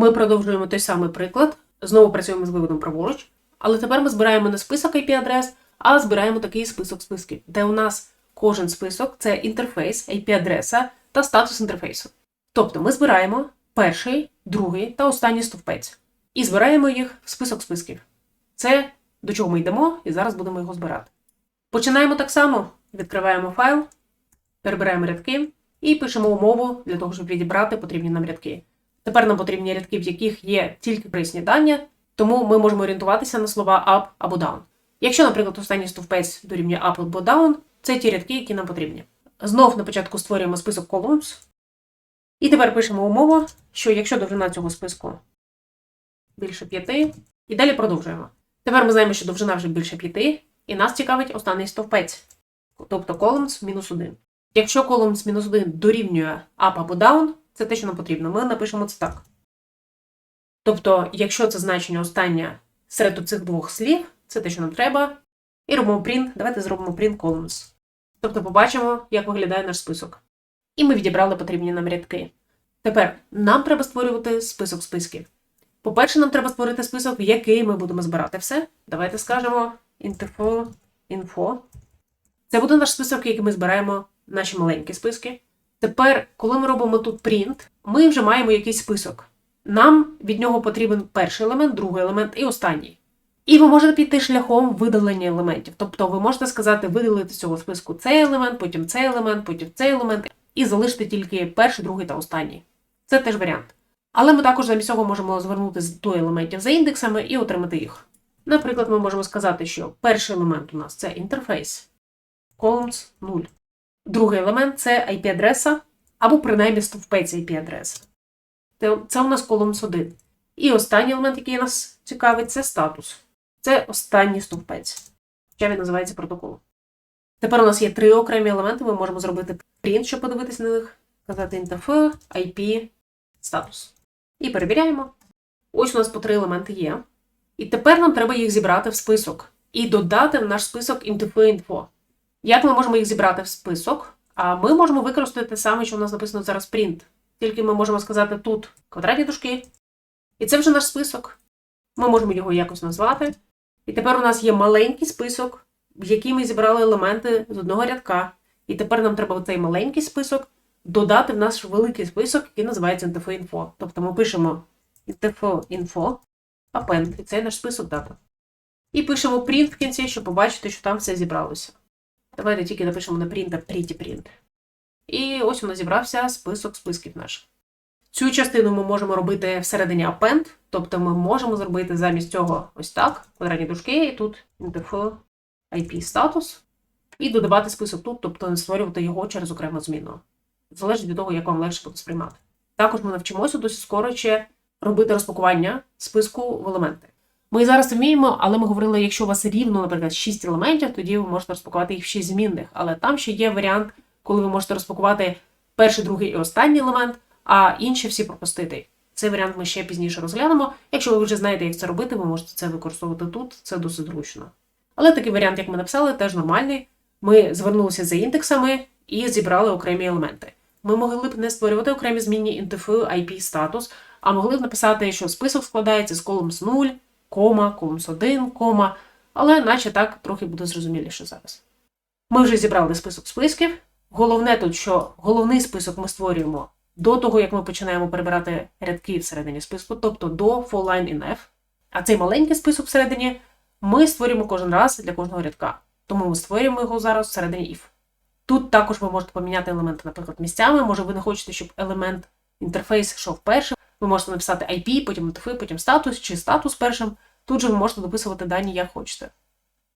Ми продовжуємо той самий приклад. Знову працюємо з виводом праворуч, але тепер ми збираємо не список IP-адрес, а збираємо такий список списків, де у нас кожен список це інтерфейс, IP-адреса та статус інтерфейсу. Тобто ми збираємо перший, другий та останній стовпець і збираємо їх в список списків. Це до чого ми йдемо, і зараз будемо його збирати. Починаємо так само: відкриваємо файл, перебираємо рядки і пишемо умову для того, щоб відібрати потрібні нам рядки. Тепер нам потрібні рядки, в яких є тільки присні дані, тому ми можемо орієнтуватися на слова up або down. Якщо, наприклад, останній стовпець дорівнює up або down, це ті рядки, які нам потрібні. Знов на початку створюємо список columns. І тепер пишемо умову, що якщо довжина цього списку більше 5, і далі продовжуємо. Тепер ми знаємо, що довжина вже більше 5, і нас цікавить останній стовпець, тобто columns мінус 1. Якщо columns мінус 1 дорівнює up або down, це те, що нам потрібно. Ми напишемо це так. Тобто, якщо це значення останнє серед цих двох слів, це те, що нам треба. І робимо print. Давайте зробимо print columns. Тобто побачимо, як виглядає наш список. І ми відібрали потрібні нам рядки. Тепер нам треба створювати список списків. По-перше, нам треба створити список, в який ми будемо збирати все. Давайте скажемо info. Це буде наш список, який ми збираємо наші маленькі списки. Тепер, коли ми робимо тут print, ми вже маємо якийсь список. Нам від нього потрібен перший елемент, другий елемент і останній. І ви можете піти шляхом видалення елементів. Тобто ви можете сказати, видалити з цього списку цей елемент, потім цей елемент, потім цей елемент, і залишити тільки перший, другий та останній. Це теж варіант. Але ми також замість цього можемо звернути до елементів за індексами і отримати їх. Наприклад, ми можемо сказати, що перший елемент у нас це інтерфейс, columns 0. Другий елемент це IP-адреса, або принаймні стовпець IP-адреси. Це, у нас columns 1. І останній елемент, який нас цікавить, це статус. Це останній стовпець. Ще він називається протокол. Тепер у нас є три окремі елементи, ми можемо зробити print, щоб подивитися на них, сказати interf, IP, статус. І перевіряємо. Ось у нас по три елементи є. І тепер нам треба їх зібрати в список і додати в наш список info-info. Як ми можемо їх зібрати в список? А ми можемо використати те саме, що у нас написано зараз print. Тільки ми можемо сказати тут квадратні дужки. І це вже наш список. Ми можемо його якось назвати. І тепер у нас є маленький список, в який ми зібрали елементи з одного рядка. І тепер нам треба цей маленький список додати в наш великий список, який називається info-info. Тобто ми пишемо info-info, append, і це наш список дата. І пишемо print в кінці, щоб побачити, що там все зібралося. Давайте тільки напишемо на print pretty print. І ось у нас зібрався список списків наш. Цю частину ми можемо робити всередині append, тобто ми можемо зробити замість цього ось так, квадратні дужки, і тут info IP статус, і додавати список тут, тобто створювати його через окрему зміну. Залежить від того, як вам легше буде сприймати. Також ми навчимося досить скоро ще робити розпакування списку в елементи. Ми зараз вміємо, але ми говорили, якщо у вас рівно, наприклад, 6 елементів, тоді ви можете розпакувати їх в 6 змінних. Але там ще є варіант, коли ви можете розпакувати перший, другий і останній елемент, а інші всі пропустити. Цей варіант ми ще пізніше розглянемо. Якщо ви вже знаєте, як це робити, ви можете це використовувати тут, це досить зручно. Але такий варіант, як ми написали, теж нормальний. Ми звернулися за індексами і зібрали окремі елементи. Ми могли б не створювати окремі змінні INTF, IP статус, а могли б написати, що список складається з columns 0, кома, columns 1, кома, але наче так трохи буде зрозуміліше зараз. Ми вже зібрали список списків. Головне тут, що головний список ми створюємо до того, як ми починаємо перебирати рядки всередині списку, тобто до for line in F. А цей маленький список всередині ми створюємо кожен раз для кожного рядка. Тому ми створюємо його зараз всередині if. Тут також ви можете поміняти елементи, наприклад, місцями. Може, ви не хочете, щоб елемент інтерфейс йшов першим. Ви можете написати IP, потім INTF, потім статус чи статус першим. Тут же ви можете дописувати дані, як хочете.